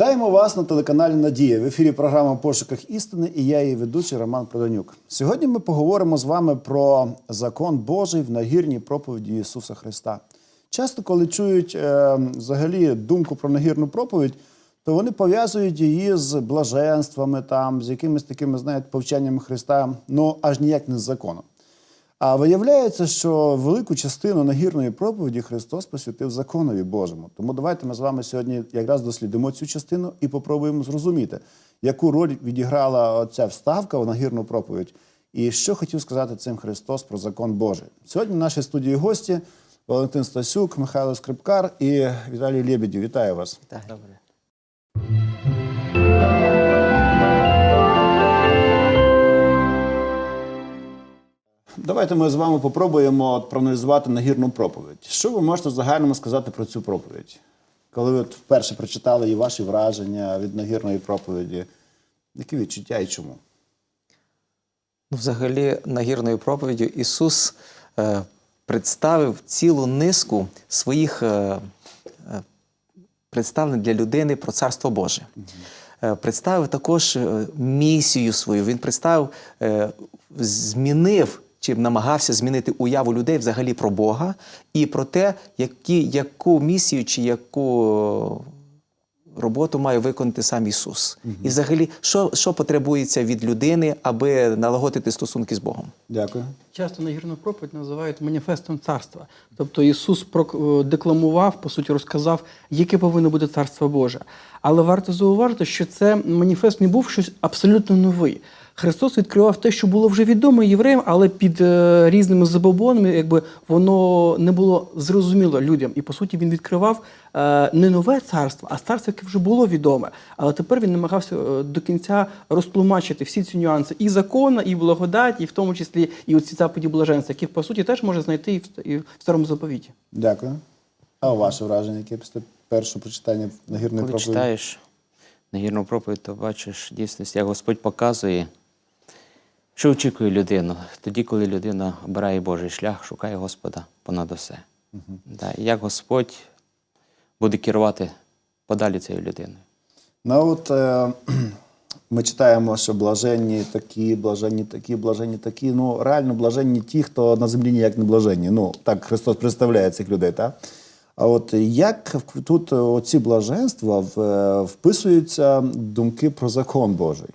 Вітаємо вас на телеканалі Надія. В ефірі програма Пошуках істини і я її ведучий Роман Проданюк. Сьогодні ми поговоримо з вами про закон Божий в нагірній проповіді Ісуса Христа. Часто, коли чують е, взагалі думку про нагірну проповідь, то вони пов'язують її з блаженствами, там, з якимись такими, знаєте, повчаннями Христа, ну аж ніяк не з законом. А виявляється, що велику частину нагірної проповіді Христос посвятив законові Божому. Тому давайте ми з вами сьогодні якраз дослідимо цю частину і попробуємо зрозуміти, яку роль відіграла ця вставка в нагірну проповідь, і що хотів сказати цим Христос про закон Божий. Сьогодні в нашій студії гості Валентин Стасюк, Михайло Скрипкар і Віталій Лєбідів. Вітаю вас. Так, добре. Давайте ми з вами попробуємо проаналізувати нагірну проповідь. Що ви можете в загальному сказати про цю проповідь? Коли ви вперше прочитали і ваші враження від нагірної проповіді, які відчуття і чому? Ну, взагалі, нагірною проповіддю Ісус е, представив цілу низку своїх е, е, представлень для людини про Царство Боже. Е, Представив також е, місію свою. Він представив, е, змінив чи намагався змінити уяву людей взагалі про Бога і про те, які, яку місію чи яку роботу має виконати сам Ісус. І взагалі, що, що потребується від людини, аби налагодити стосунки з Богом? Дякую. Часто нагірну проповідь називають маніфестом царства. Тобто Ісус е, декламував, по суті, розказав, яке повинно бути царство Боже. Але варто зауважити, що це маніфест не був щось абсолютно новий. Христос відкривав те, що було вже відомо євреям, але під е, різними забобонами, якби воно не було зрозуміло людям. І по суті він відкривав е, не нове царство, а царство, яке вже було відоме. Але тепер він намагався е, до кінця розтлумачити всі ці нюанси і закона, і благодать, і в тому числі і оці заповіді блаженства, які по суті теж можна знайти і в, і в старому заповіті. Дякую. А ваше враження, яке після першого прочитання нагірної Коли читаєш нагірну проповідь, то бачиш дійсності, як Господь показує, що очікує людину. Тоді, коли людина обирає Божий шлях, шукає Господа понад усе. Да, і як Господь буде керувати подалі цією людиною. Ну от е, ми читаємо, що блаженні такі, блаженні такі, блаженні такі. Ну, реально блаженні ті, хто на землі ніяк не блаженні. Ну, так Христос представляє цих людей, так? А от як тут оці блаженства е, вписуються думки про закон Божий?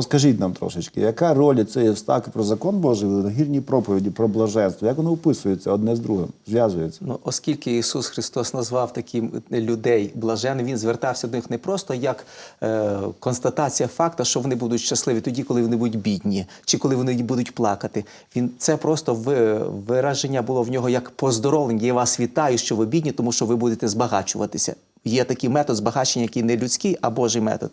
Розкажіть нам трошечки, яка роль цієї вставки про закон Божий в нагірній проповіді про блаженство? Як воно вписується одне з другим, зв'язується? Ну, оскільки Ісус Христос назвав таких людей блаженними, Він звертався до них не просто як е, констатація факта, що вони будуть щасливі тоді, коли вони будуть бідні, чи коли вони будуть плакати. Він це просто ви- вираження було в нього як поздоровлення. Я вас вітаю, що ви бідні, тому що ви будете збагачуватися. Є такий метод збагачення, який не людський, а Божий метод.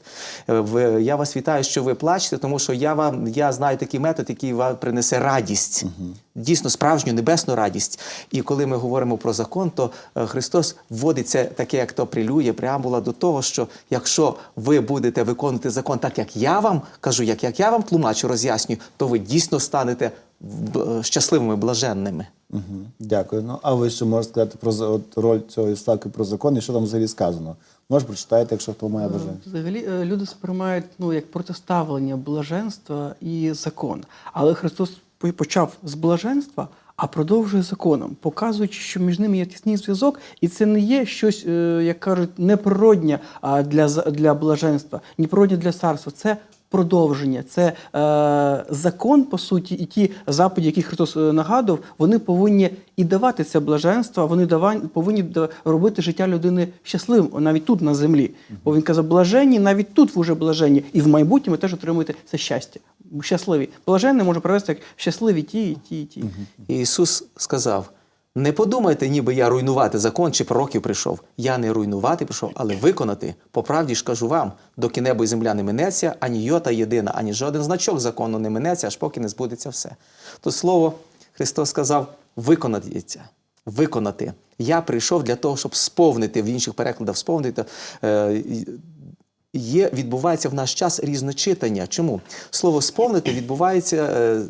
Е, Я вас вітаю, що ви плачете, тому що я вам я знаю такий метод, який вам принесе радість, дійсно справжню небесну радість. І коли ми говоримо про закон, то е, Христос вводить це таке, як то прилює, преамбула до того, що якщо ви будете виконувати закон так, як я вам кажу, як, як я вам тлумачу, роз'яснюю, то ви дійсно станете щасливими, блаженними. Угу. Дякую. Ну, а ви що можете сказати про за- от, роль цієї вставки про закон і що там взагалі сказано? Може, прочитаєте, якщо хто має бажання. Взагалі е, люди сприймають ну, як протиставлення блаженства і закон. Але Христос по- почав з блаженства, а продовжує законом, показуючи, що між ними є тісний зв'язок, і це не є щось, е, як кажуть, неприроднє а, для, за- для блаженства, неприроднє для царства. Це продовження, це е, закон, по суті, і ті заповіді, які Христос е, нагадував, вони повинні і давати це блаженство, вони дава- повинні робити життя людини щасливим, навіть тут на землі. Бо він казав, блаженні, навіть тут ви вже блаженні, і в майбутньому теж отримуєте це щастя. Щасливі. Блаженне може привести як щасливі ті, і ті, і ті. Ісус сказав: не подумайте, ніби я руйнувати закон чи пророків прийшов. Я не руйнувати прийшов, але виконати. По правді ж кажу вам, доки небо і земля не минеться, ані йота єдина, ані жоден значок закону не минеться, аж поки не збудеться все. То слово Христос сказав: виконається. Виконати. Я прийшов для того, щоб сповнити в інших перекладах сповнити. Е, Є, відбувається в наш час різночитання. Чому? Слово сповнити відбувається е,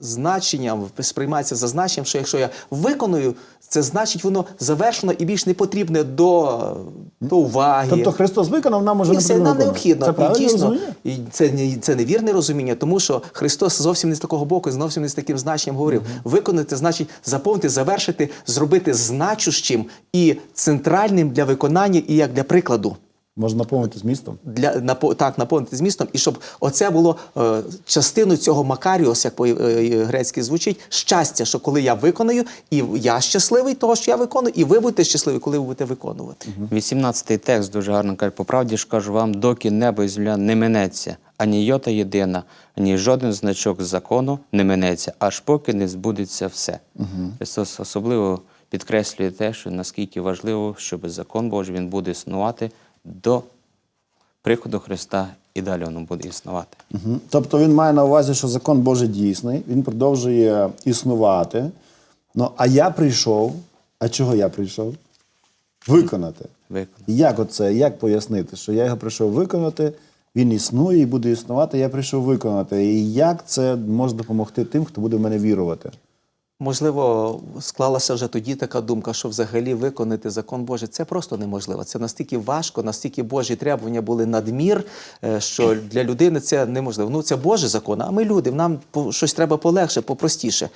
значенням, сприймається за значенням, що якщо я виконую, це значить воно завершено і більш не потрібне до, до уваги. Тобто Христос виконав, нам може І не все нам необхідно. Це і дійсно, і це, не, це невірне розуміння, тому що Христос зовсім не з такого боку, зовсім не з таким значенням говорив. Виконати значить заповнити, завершити, зробити значущим і центральним для виконання, і як для прикладу. Можна наповнити змістом. Для напо- так наповнити змістом, і щоб оце було е, частиною цього макаріос, як по е, грецьки звучить, щастя, що коли я виконую, і я щасливий того, що я виконую, і ви будете щасливі, коли ви будете виконувати. 18-й текст дуже гарно каже, по правді ж кажу вам, доки небо і земля не минеться, ані йота єдина, ані жоден значок закону не минеться, аж поки не збудеться все. Христос особливо підкреслює те, що наскільки важливо, щоб закон Божий він буде існувати до приходу Христа і далі воно буде існувати. Мгм. Тобто він має на увазі, що закон Божий дійсний, він продовжує існувати. Ну, а я прийшов. А чого я прийшов? Виконати. Виконати. Як оце? Як пояснити, що я його прийшов виконати, він існує і буде існувати, я прийшов виконати. І як це може допомогти тим, хто буде в мене вірувати? Можливо, склалася вже тоді така думка, що взагалі виконати закон Божий це просто неможливо. Це настільки важко, настільки Божі требування були надмір, е, що для людини це неможливо. Ну це Божий закон, а ми люди, нам щось треба полегше, попростіше.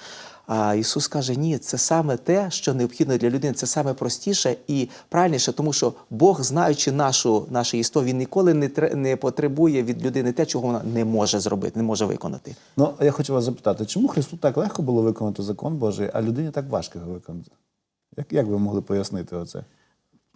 А Ісус каже: ні, це саме те, що необхідно для людини, це саме простіше і правильніше, тому що Бог, знаючи нашу, наше істо, Він ніколи не, не потребує від людини те, чого вона не може зробити, не може виконати. Ну, я хочу вас запитати, чому Христу так легко було виконати закон Божий, а людині так важко його виконати? Як, як ви могли пояснити оце?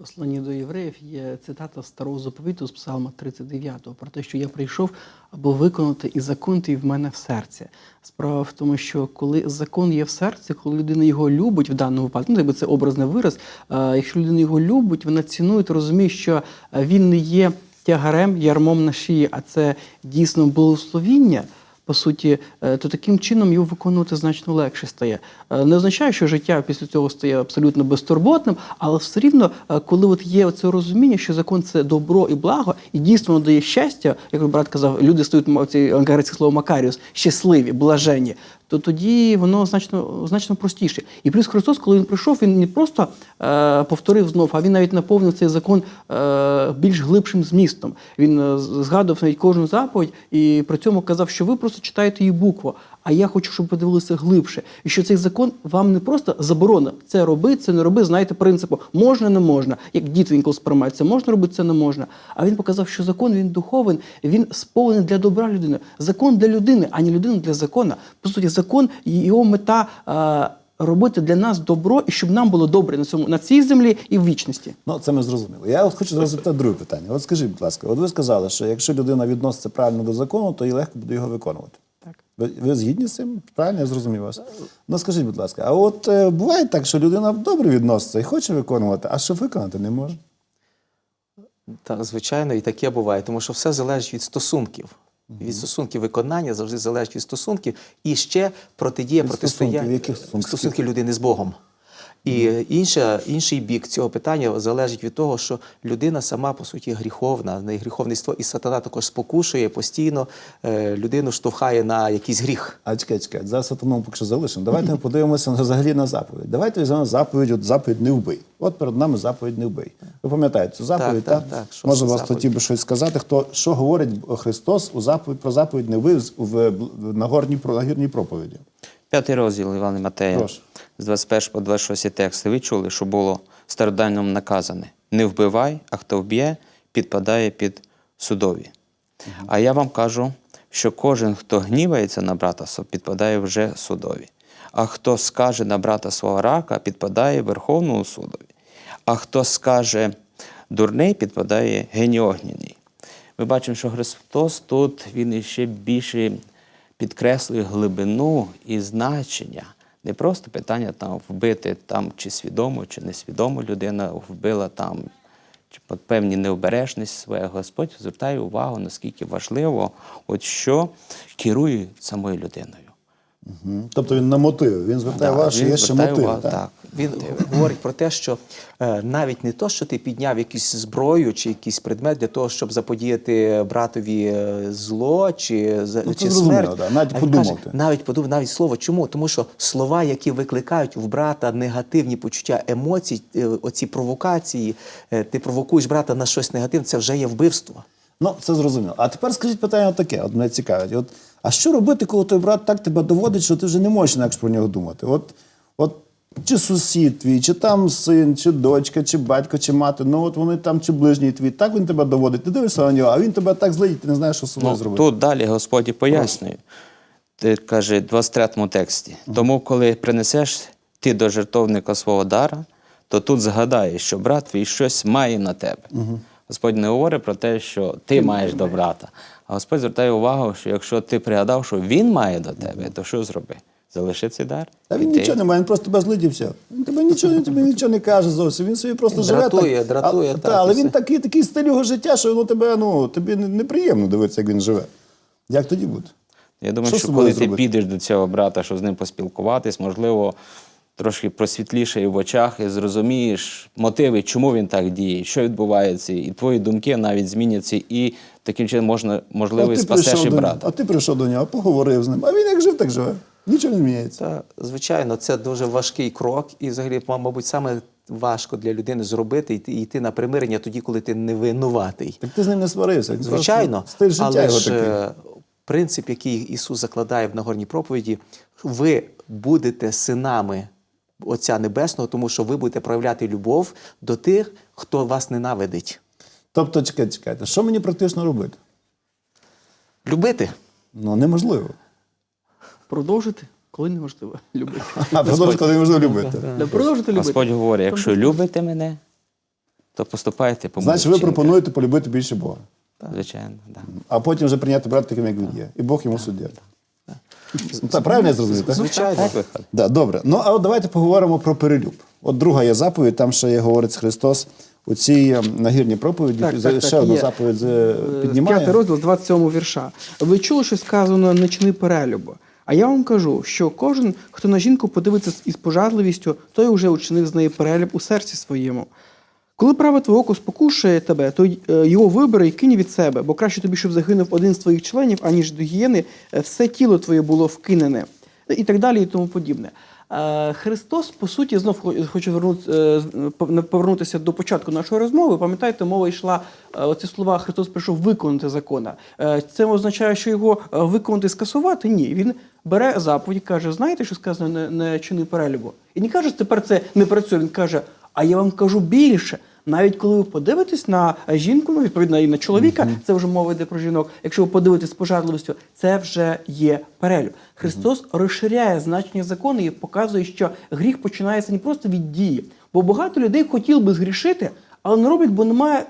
Посланні до євреїв є цитата старого заповіту з Псалма 39 про те, що я прийшов, аби виконати і закон твій в мене в серці. Справа в тому, що коли закон є в серці, коли людина його любить в даному випадку, ну якби це образний вираз, е, якщо людина його любить, вона цінує, то розуміє, що е, він не є тягарем, ярмом на шиї, а це дійсно благословіння по суті, е, то таким чином його виконувати значно легше стає. Е, Не означає, що життя після цього стає абсолютно безтурботним, але все рівно, е, коли от є це розуміння, що закон це добро і благо, і дійсно воно дає щастя, як брат казав, люди стають ці англійське слово макаріус, щасливі, блаженні. То тоді воно значно значно простіше. І плюс Христос, коли він прийшов, він не просто е, повторив знов, а він навіть наповнив цей закон е, більш глибшим змістом. Він е, згадував навіть кожну заповідь і при цьому казав, що ви просто читаєте її букву. А я хочу, щоб ви подивилися глибше. І що цей закон вам не просто заборона це роби, це не роби. Знаєте принципу можна, не можна. Як діти інколи сприймаються, можна робити, це не можна. А він показав, що закон він духовен, він сповнений для добра людини. Закон для людини, а не людина для закона. По суті, закон його мета. е, Робити для нас добро і щоб нам було добре на цьому на цій землі і в вічності. Ну, це ми зрозуміли. Я от хочу зараз запитати друге питання. От скажіть, будь ласка, от ви сказали, що якщо людина відноситься правильно до закону, то їй легко буде його виконувати. Ви, ви згідні з цим? Правильно, я зрозумів вас. Ну скажіть, будь ласка, а от е, буває так, що людина добре відноситься і хоче виконувати, а що виконати не може? Так, звичайно, і таке буває, тому що все залежить від стосунків. Від стосунків виконання завжди залежить від стосунків і ще протидія Від протистояння? Яких стосунків? стосунків людини з Богом. І інша, інший бік цього питання залежить від того, що людина сама по суті гріховна, неї гріховництво, і сатана також спокушує постійно е, людину штовхає на якийсь гріх. А чекай, чекай, зараз сатану поки що залишимо. Давайте ми подивимося на взагалі на заповідь. Давайте візьмемо заповідь, от заповідь не вбий. От перед нами заповідь не вбий. Ви пам'ятаєте цю заповідь? Так, Так, так. Що Може, вас хотів би щось сказати, хто що говорить Христос у заповідь про заповідь не вбий в, в, в нагорній, про- проповіді. П'ятий розділ Івана Матея, Прошу. з 21 по 26 тексти. Ви чули, що було стародавньому наказане: не вбивай, а хто вб'є, підпадає під судові. А я вам кажу, що кожен, хто гнівається на брата підпадає вже судові. А хто скаже на брата свого рака, підпадає Верховному судові. А хто скаже дурний, підпадає гені огняний. Ми бачимо, що Христос тут він іще більше підкреслює глибину і значення. Не просто питання там вбити там, чи свідомо, чи несвідомо людина вбила там, чи по певні необережність своя. Господь звертає увагу, наскільки важливо, от що керує самою людиною. Мгм. Тобто він на мотив. Він звертає Да, увагу, що є ще мотив. увагу, так? так. Він говорить про те, що е, навіть не то, що ти підняв якусь зброю чи якийсь предмет для того, щоб заподіяти братові е, зло чи, Ну, чи смерть. да. Навіть А подумав каже, навіть подумав, навіть слово. Чому? Тому що слова, які викликають в брата негативні почуття емоцій, е, оці провокації, е, ти провокуєш брата на щось негативне, це вже є вбивство. Ну, це зрозуміло. А тепер скажіть питання таке, от мене цікавить. От, а що робити, коли той брат так тебе доводить, що ти вже не можеш інакше про нього думати? От, от чи сусід твій, чи там син, чи дочка, чи батько, чи мати, ну от вони там, чи ближній твій, так він тебе доводить, ти дивишся на нього, а він тебе так злить, ти не знаєш, що з собою Ну, зробити. тут далі Господь і пояснює. Ти каже в 23 тексті. Тому, коли принесеш ти до жертовника свого дара, то тут згадаєш, що брат твій щось має на тебе. Господь не говорить про те, що ти маєш до брата. А Господь звертає увагу, що якщо ти пригадав, що він має до тебе, то що зроби? Залиши цей дар. Та він іди. нічого не має, він просто тебе злить. Він тебе нічого, він тобі нічого не каже зовсім. Він собі просто живе. Дратує, так. дратує, а, так, та, але він такий, такий стиль його життя, що воно тебе, ну, тобі неприємно дивитися, як він живе. Як тоді буде? Я думаю, Що що, коли ти зробити? підеш до цього брата, щоб з ним поспілкуватись, можливо, трошки просвітліше в очах і зрозумієш мотиви, чому він так діє, що відбувається, і твої думки навіть зміняться, і таким чином можна, можливо, і спасеш і брата. а ти прийшов до нього, поговорив з ним. А він як жив, так живе. Нічого не зміняється. Та, звичайно, це дуже важкий крок, і взагалі, мабуть, саме важко для людини зробити йти, йти на примирення тоді, коли ти не винуватий. Так ти з ним не сварився. Звичайно, Стиль життя але його ж такий. е, принцип, який Ісус закладає в Нагорній проповіді, ви будете синами Отця Небесного, тому що ви будете проявляти любов до тих, хто вас ненавидить. Тобто, чекайте, чекайте, що мені практично робити? Любити. Ну, неможливо. Продовжити, коли неможливо любити. А продовжити, коли неможливо любити. Да, Продовжити любити. Господь говорить, якщо любите мене, то поступайте по Значить, ви пропонуєте полюбити більше Бога. Звичайно, да. А потім вже прийняти брата таким, як він є. І Бог йому суддя. Ну, так, правильно я зрозумів? так? Звичайно. Да, добре. Ну а от давайте поговоримо про перелюб. От друга є заповідь, там ще є говорить Христос у цій ем, нагірній проповіді. Так, так, ще так, одну є. заповідь е, піднімає. П'ятий розділ з 27 вірша. Ви чули, що сказано не чини перелюбу. А я вам кажу, що кожен, хто на жінку подивиться із пожадливістю, той уже учинив з неї перелюб у серці своєму. Коли праве твоє око спокушує тебе, то е, його вибери і кинь від себе, бо краще тобі, щоб загинув один з твоїх членів, аніж до гієни е, все тіло твоє було вкинене. І так далі, і тому подібне. Е, Христос, по суті, знов хочу вернути, е, пов- повернутися до початку нашої розмови. Пам'ятаєте, мова йшла е, оці слова Христос прийшов виконати закона. Е, Це означає, що його е, виконати скасувати? Ні. Він бере заповідь, каже: знаєте, що сказано не, не чини перелюбу? І не каже, тепер це не працює. Він каже, а я вам кажу більше. Навіть коли ви подивитесь на жінку, ну відповідно і на чоловіка, це вже мова йде про жінок. Якщо ви подивитесь з пожадливістю, це вже є перелюб. Христос розширяє значення закону і показує, що гріх починається не просто від дії. Бо багато людей хотіли би згрішити, але не роблять, бо немає.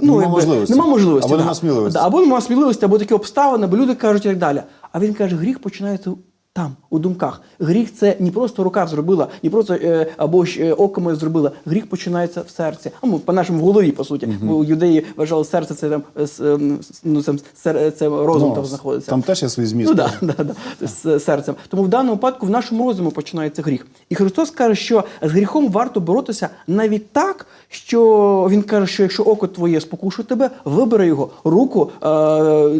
Ну, Нема якби, можливості. Нема можливості. Або да. нема сміливості. Да, або нема сміливості, або такі обставини, або люди кажуть і так далі. А він каже, гріх починається там, у думках. Гріх це не просто рука зробила, не просто е, або ж е, око моє зробила. Гріх починається в серці. А ну, по нашому в голові, по суті. Бо у юдеї вважали серце це там е, с- ем, с- ну, це, сер- це розум Ну, там знаходиться. Там теж є свій зміст. Ну да, да, да, з серцем. Тому в даному випадку в нашому розумі починається гріх. І Христос каже, що з гріхом варто боротися навіть так, що він каже, що якщо око твоє спокушує тебе, вибери його руку, е,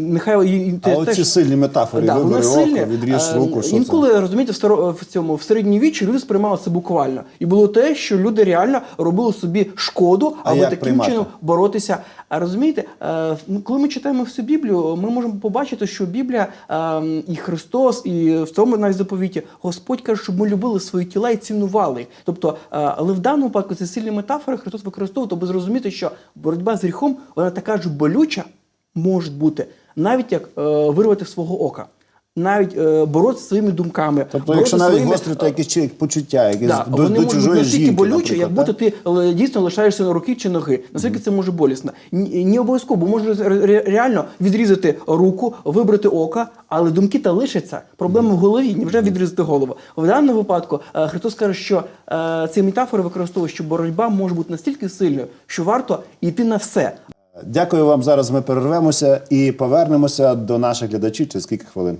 нехай і- і А оці теж- сильні метафори, Да, вибери око, сильні. відріж Е, руку, що це? Інколи розумієте, в старо в цьому в середньовіччі люди сприймали це буквально, і було те, що люди реально робили собі шкоду, аби таким приймати? чином боротися. А розумієте, е, ну, коли ми читаємо всю Біблію, ми можемо побачити, що Біблія е, і Христос, і в цьому навіть заповіті Господь каже, щоб ми любили свої тіла і цінували їх. Тобто, е, але в даному випадку це сильні метафори Христос використовує, аби зрозуміти, що боротьба з гріхом вона така ж болюча може бути, навіть як е, вирвати свого ока. Навіть е, боротися зі своїми думками. Тобто, якщо навіть своїми, гострі, то якісь чи почуття, якісь Да, до, вони до можуть бути настільки болючі, як будто ти е, дійсно лишаєшся на руки чи ноги. Наскільки це може болісно? Ні, не обов'язково, бо може ре- ре- реально відрізати руку, вибрати око, але думки та лишаться. Проблема в голові, не вже відрізати голову. В даному випадку е, Христос каже, що е, ці метафори використовує, що боротьба може бути настільки сильною, що варто йти на все. Дякую вам. Зараз ми перервемося і повернемося до наших глядачів через кілька хвилин.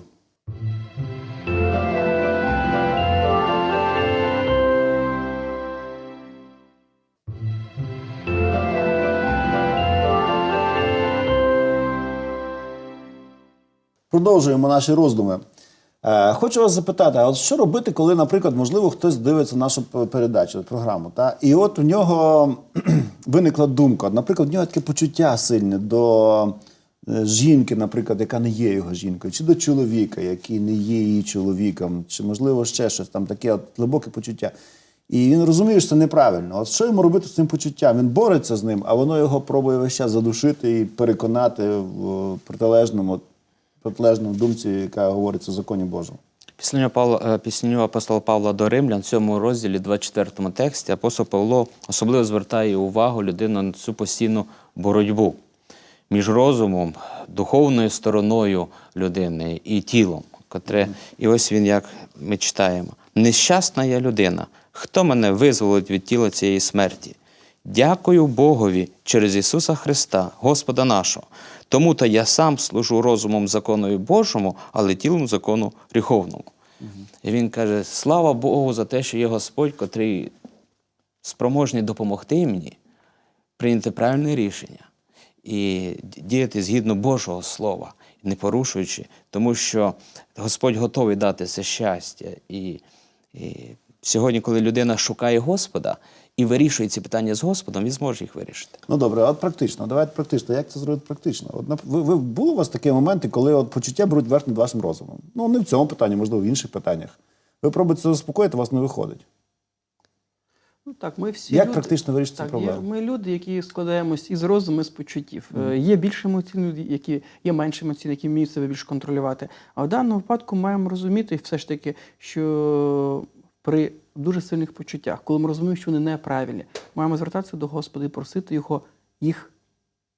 Продовжуємо наші роздуми. Е, Хочу вас запитати, а от що робити, коли, наприклад, можливо, хтось дивиться нашу передачу, програму, та? і от у нього виникла думка, наприклад, в нього таке почуття сильне до е, жінки, наприклад, яка не є його жінкою, чи до чоловіка, який не є її чоловіком, чи можливо ще щось там таке от, глибоке почуття. І він розуміє, що це неправильно. От що йому робити з цим почуттям? Він бореться з ним, а воно його пробує весь час задушити і переконати в протилежному, протилежному думці, яка говориться в законі Божому. Післання Павла, е, пісню апостола Павла до Римлян, в цьому розділі, 24 тексті, апостол Павло особливо звертає увагу людину на цю постійну боротьбу між розумом, духовною стороною людини і тілом, котре, і ось він, як ми читаємо: нещасна я людина, хто мене визволить від тіла цієї смерті? Дякую Богові через Ісуса Христа, Господа нашого. Тому то я сам служу розумом законою Божому, але тілом закону гріховному. І він каже: слава Богу за те, що є Господь, котрий спроможний допомогти мені прийняти правильне рішення і діяти згідно Божого Слова, не порушуючи, тому що Господь готовий дати це щастя. І, і сьогодні, коли людина шукає Господа і вирішує ці питання з Господом, він зможе їх вирішити. Ну добре, от практично. Давайте практично. Як це зробити практично? От ви, ви були у вас такі моменти, коли от почуття беруть верх над вашим розумом? Ну не в цьому питанні, можливо, в інших питаннях. Ви пробуєте це заспокоїти, у вас не виходить. Ну так, ми всі Як люди, практично вирішити цю так, проблему? Є, ми люди, які складаємось із розуму, і з почуттів. Е, Є більш емоційні люди, які є менш емоційні, які вміють себе більш контролювати. А в даному випадку маємо розуміти все ж таки, що при дуже сильних почуттях, коли ми розуміємо, що вони неправильні, маємо звертатися до Господа і просити його їх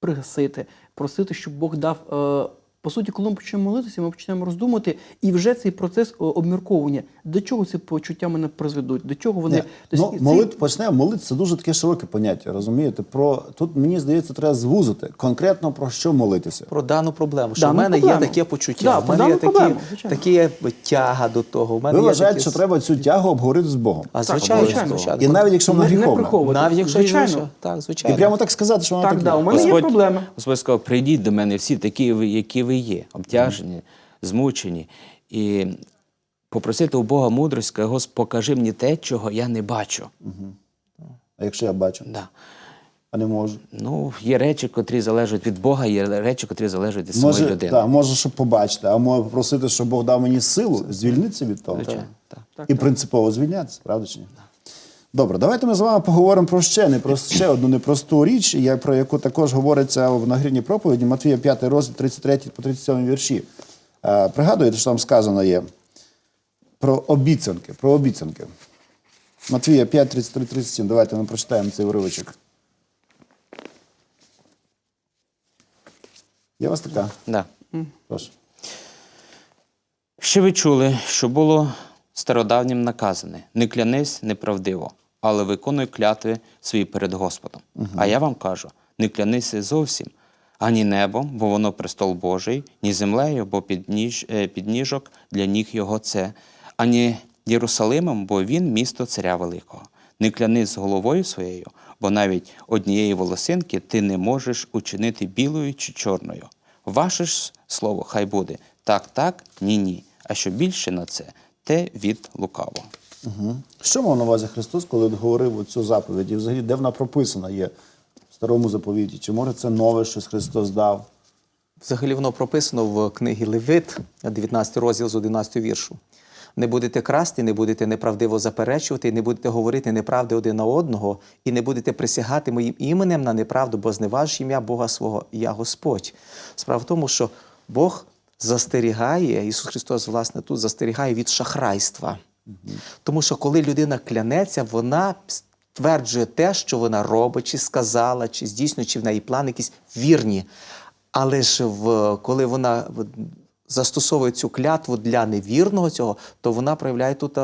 пригасити, просити, щоб Бог дав. Е, По суті, коли ми почнемо молитися, ми почнемо роздумувати, і вже цей процес о, обмірковування, до чого ці почуття мене призведуть, до чого вони. Тобто Ну, цей- молит, почнемо молитися, це дуже таке широке поняття, розумієте? Про тут мені здається, треба звузити конкретно про що молитися. Про дану проблему. Що Дану в мене проблему. є таке почуття, Да, в мене є такі, такі тяга до того. В мене Ви вважаєте, такі... що треба цю тягу обговорити з Богом. А Так, звичайно, звичайно. звичайно. І навіть якщо вона гріховна. приховувати. навіть якщо звичайно. звичайно. так, І прямо так сказати, що вона Так, так, да, у мене є проблеми. Господь сказав, прийдіть до мене всі такі, які ви є, обтяжені, змучені. І попросити у Бога мудрість, сказати, Господь, покажи мені те, чого я не бачу. А якщо я бачу, Да. а не можу. Ну, є речі, котрі залежать від Бога, є речі, котрі залежать від самої людини. та, може, щоб побачити, а може попросити, щоб Бог дав мені силу звільнитися від того. Звичайно, так. І принципово звільнятися, правда чи ні? Добре, давайте ми з вами поговоримо про ще не про ще одну непросту річ, про яку також говориться в нагрідній проповіді Матвія 5 розділ 33 по 37 вірші. Е, пригадуєте, що там сказано є про обіцянки, про обіцянки. Матвія 5, 33, 37. Давайте ми прочитаємо цей уривочок. Є у вас така? Да. Прошу. Ще ви чули, що було стародавнім наказане: не клянись неправдиво, але виконуй клятви свої перед Господом. А я вам кажу: не клянися зовсім, ані небом, бо воно престол Божий, ні землею, бо підніж, е, підніжок для ніг його це, ані Єрусалимом, бо він місто царя великого. Не клянись головою своєю, бо навіть однієї волосинки ти не можеш учинити білою чи чорною. Ваше ж слово хай буде так, так, ні, ні. А що більше на це, те від лукавого. Угу. Що мав на увазі Христос, коли говорив цю заповідь? І взагалі, де вона прописана є в старому заповіті? Чи може це нове щось Христос дав? Взагалі воно прописано в книгі Левит, 19 розділ з 11 віршу. Не будете красти, не будете неправдиво заперечувати, не будете говорити неправди один на одного, і не будете присягати моїм іменем на неправду, бо зневажиш ім'я Бога свого, я Господь. Справа в тому, що Бог застерігає, Ісус Христос, власне, тут застерігає від шахрайства. Тому що коли людина клянеться, вона стверджує те, що вона робить, чи сказала, чи здійснює, чи в неї плани якісь вірні. Але ж в, коли вона застосовує цю клятву для невірного цього, то вона проявляє тут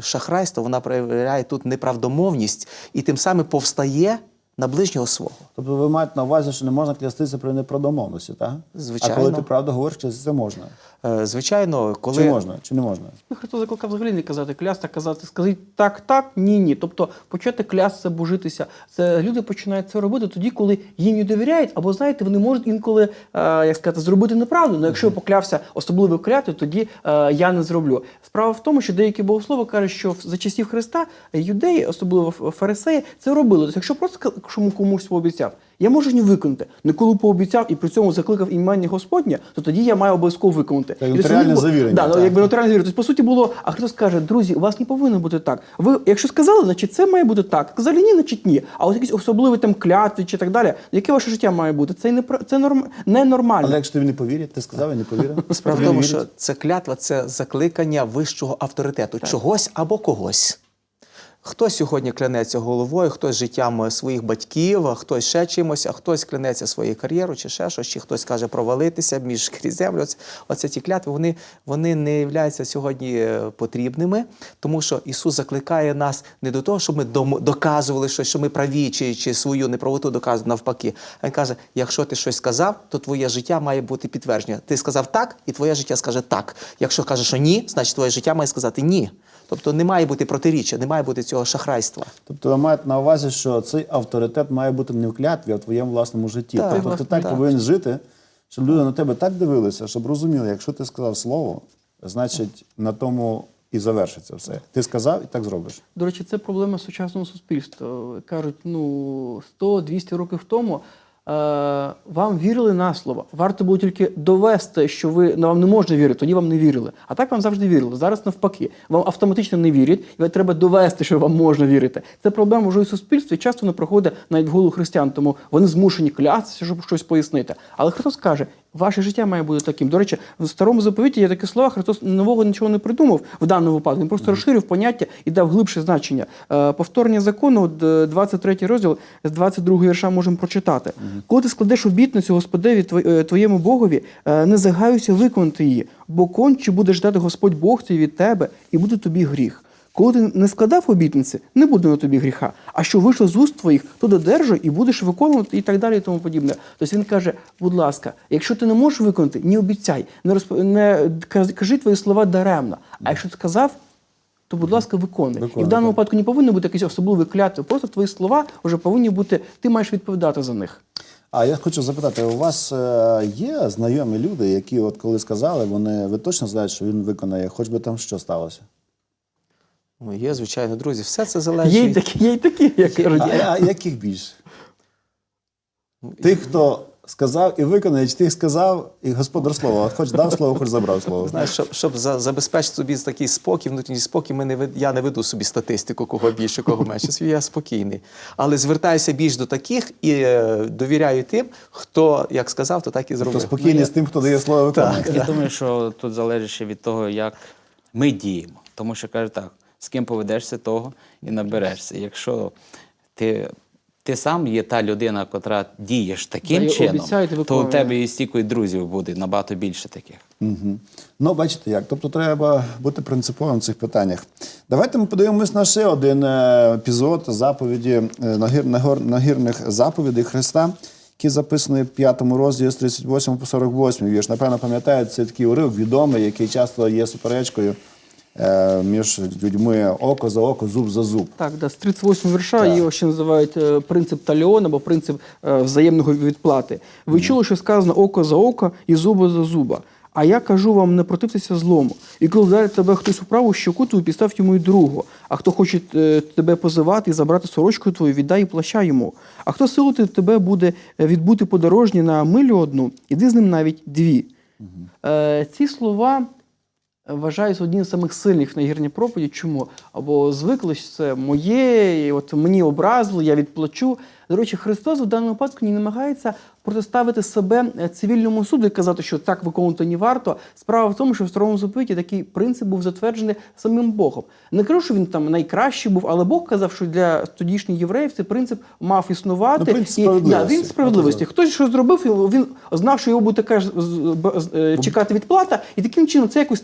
шахрайство, вона проявляє тут неправдомовність і тим самим повстає на ближнього свого. Тобто ви маєте на увазі, що не можна клястися при непродомовності, так? Звичайно. А коли ти правду говориш, клястися можна. Е, Звичайно, коли Чи можна, чи не можна? Ну, Христос закликав взагалі не казати клясти, а казати, скажіть так, так, ні, ні. Тобто почати клясти, божитися. Це люди починають це робити тоді, коли їм не довіряють, або знаєте, вони можуть інколи, е, як сказати, зробити неправду. Але якщо я поклявся особливо кляти, тоді е, я не зроблю. Справа в тому, що деякі богослови кажуть, що за часів Христа юдеї, особливо фарисеї, це робили. Тобто, якщо просто кому- комусь пообіцяв, я можу не виконати. Не коли пообіцяв і при цьому закликав імення Господня, то тоді я маю обов'язково виконати. Це нотаріальне завірення, Да, ну, так. якби нотаріальне завірення. Тобто, по суті, було, а Христос каже, друзі, у вас не повинно бути так. Ви, якщо сказали, значить це має бути так. Сказали ні, значить ні. А от якісь особливі там клятви чи так далі, яке ваше життя має бути? Це не це норм, ненормально. Але якщо тобі не повірять, ти сказав і не повірив. Справа тому, що це клятва це закликання вищого авторитету, чогось або когось. Хтось сьогодні клянеться головою, хтось життям своїх батьків, хтось ще чимось, а хтось клянеться своєю кар'єрою чи ще щось, чи хтось каже провалитися між крізь землю. Оце, оце ті клятви, вони, вони не являються сьогодні е, потрібними, тому що Ісус закликає нас не до того, щоб ми доказували щось, що ми праві, чи, чи свою неправоту доказуємо навпаки. А він каже: якщо ти щось сказав, то твоє життя має бути підтвердження. Ти сказав так, і твоє життя скаже так. Якщо каже, що ні, значить твоє життя має сказати ні. Тобто не має бути протиріччя, не має бути цього шахрайства. Тобто ви маєте на увазі, що цей авторитет має бути не в клятві, а в твоєму власному житті. Так, тобто ти так так. повинен жити, щоб люди на тебе так дивилися, щоб розуміли, якщо ти сказав слово, значить на тому і завершиться все. Ти сказав і так зробиш. До речі, це проблема сучасного суспільства. Кажуть, ну 100-200 років тому. Е, вам вірили на слово. Варто було тільки довести, що ви ну, вам не можна вірити, тоді вам не вірили. А так вам завжди вірили. Зараз навпаки, вам автоматично не вірять, і вам треба довести, що вам можна вірити. Це проблема вже і суспільстві. часто не проходить навіть в голову християн, тому вони змушені клятися, щоб щось пояснити. Але Христос каже, ваше життя має бути таким. До речі, в старому заповіті є такі слова, Христос нового нічого не придумав в даному випадку. Він просто розширив поняття і дав глибше значення. Е, повторення закону, от, е, 23 розділ з 22 вірша можемо прочитати. Коли ти складеш обітницю Господеві е, твоєму Богові, не загаюся виконати її, бо конче буде ждати Господь Бог твій від тебе, і буде тобі гріх. Коли ти не складав обітниці, не буде на тобі гріха. А що вийшло з уст твоїх, то додержуй і будеш виконувати і так далі, і тому подібне. Тобто він каже: будь ласка, якщо ти не можеш виконати, не обіцяй, не розп... не кажи твої слова даремно. А якщо ти сказав, то будь ласка, виконуй. І в даному так. випадку не повинні бути якісь особливі клятви. Просто твої слова вже повинні бути, ти маєш відповідати за них. А я хочу запитати: у вас е, є знайомі люди, які, от коли сказали, вони ви точно знаєте, що він виконає, хоч би там що сталося? Ну, є, звичайно, друзі, все це залежить. Є й від- такі, є й такі, як кажуть. А, а яких більше? Тих, хто сказав і виконає, чи тих сказав, і господар слово, хоч дав слово, хоч забрав слово. Знаєш, щоб, щоб за- забезпечити собі такий спокій, внутрішній спокій, ми не я не веду собі статистику, кого більше, кого менше. Свій я спокійний. Але звертаюся більш до таких і е, довіряю тим, хто як сказав, то так і зробив. спокійний з тим, хто дає слово виконувати. Я думаю, що тут залежить ще від того, як ми діємо. Тому що каже так, з ким поведешся, того і наберешся. Якщо ти, ти сам є та людина, котра дієш таким Дає, чином, обіцяє, то у тебе і стільки друзів буде набагато більше таких. Угу. Ну, бачите як. Тобто треба бути принциповим в цих питаннях. Давайте ми подивимось на ще один е, епізод заповіді е, нагір, нагірних заповідей Христа, які записані в п'ятому розділі з 38 по 48 вірш. Напевно, пам'ятаєте, це такий урив відомий, який часто є суперечкою між людьми око за око, зуб за зуб. Так, да, з 38 вірша Так. його ще називають е, принцип таліон або принцип е, взаємного відплати. Ви чули, що сказано око за око і зуба за зуба. А я кажу вам, не противтеся злому. І коли вдарить тебе хтось у праву щоку, то підстав йому й другу. А хто хоче е, тебе позивати і забрати сорочку твою, віддай і плаща йому. А хто силувати тебе буде е, відбути подорожні на милю одну, іди з ним навіть дві. Е, ці слова вважаюся одним з самих сильних в нагірній проповіді. Чому? Або звикли, що це моє, і от мені образили, я відплачу. До речі, Христос в даному випадку не намагається протиставити себе е, цивільному суду і казати, що так виконувати не варто. Справа в тому, що в старому заповіті такий принцип був затверджений самим Богом. Не кажу, що він там найкращий був, але Бог казав, що для тодішніх євреїв цей принцип мав існувати. Ну, принцип і, да, справедливості. він справедливості. Хтось щось зробив, він знав, що його буде така ж е, чекати відплата, і таким чином це якось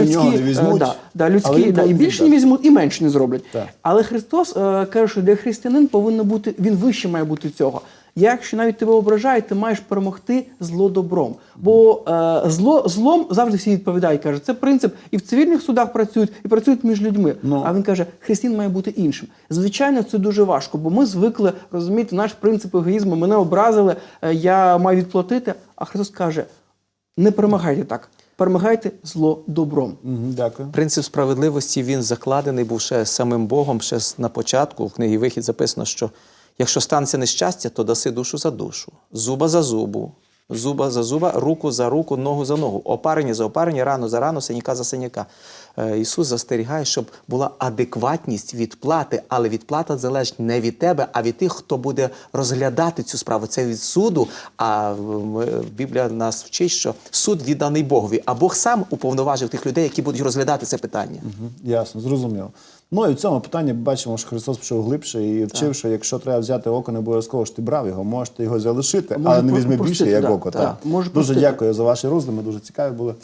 людські, нього не візьмуть, да, да, людські да, і більше не візьмуть, і менше не зроблять. Так. Але Христос е, каже, що для християнин повинно бути він вище має бути цього. Якщо навіть тебе ображають, ти маєш перемогти зло добром. Бо е, зло злом завжди всі відповідають. каже, це принцип і в цивільних судах працюють, і працюють між людьми. Ну. А він каже, християн має бути іншим. Звичайно, це дуже важко, бо ми звикли розуміти наш принцип егоїзму. Мене образили, е, я маю відплатити. А Христос каже: не перемагайте так, перемагайте зло добром. Дякую. Принцип справедливості він закладений був ще самим Богом, ще з- на початку. В книгі Вихід записано, що якщо станеться нещастя, то даси душу за душу, зуба за зубу, зуба за зуба, руку за руку, ногу за ногу, опарення за опарення, рану за рану, синяка за синяка. Е, Ісус застерігає, щоб була адекватність відплати, але відплата залежить не від тебе, а від тих, хто буде розглядати цю справу. Це від суду. А Біблія нас вчить, що суд відданий Богові, а Бог сам уповноважив тих людей, які будуть розглядати це питання. Мгм, Ясно, зрозуміло. Ну і в цьому питанні бачимо, що Христос пішов глибше і вчив, що якщо треба взяти око, не обов'язково ж ти брав його, можете його залишити, але не візьми більше, як око. так. Так. Дуже дякую за ваші роздуми, дуже цікаві були.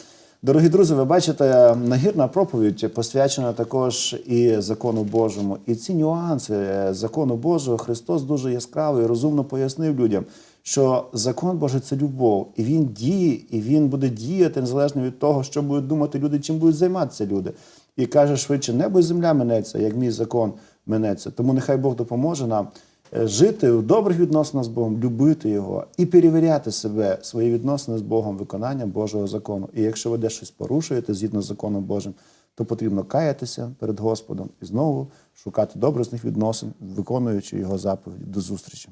Дорогі друзі, ви бачите, нагірна проповідь посвячена також і закону Божому. І ці нюанси закону Божого Христос дуже яскраво і розумно пояснив людям, що закон Божий це любов, і він діє, і він буде діяти незалежно від того, що будуть думати люди, чим будуть займатися люди. І каже швидше, небо і земля минеться, як мій закон минеться. Тому нехай Бог допоможе нам е, жити в добрих відносинах з Богом, любити Його і перевіряти себе, свої відносини з Богом, виконанням Божого закону. І якщо ви десь щось порушуєте згідно з законом Божим, то потрібно каятися перед Господом і знову шукати добрих з них відносин, виконуючи його заповіді. До зустрічі.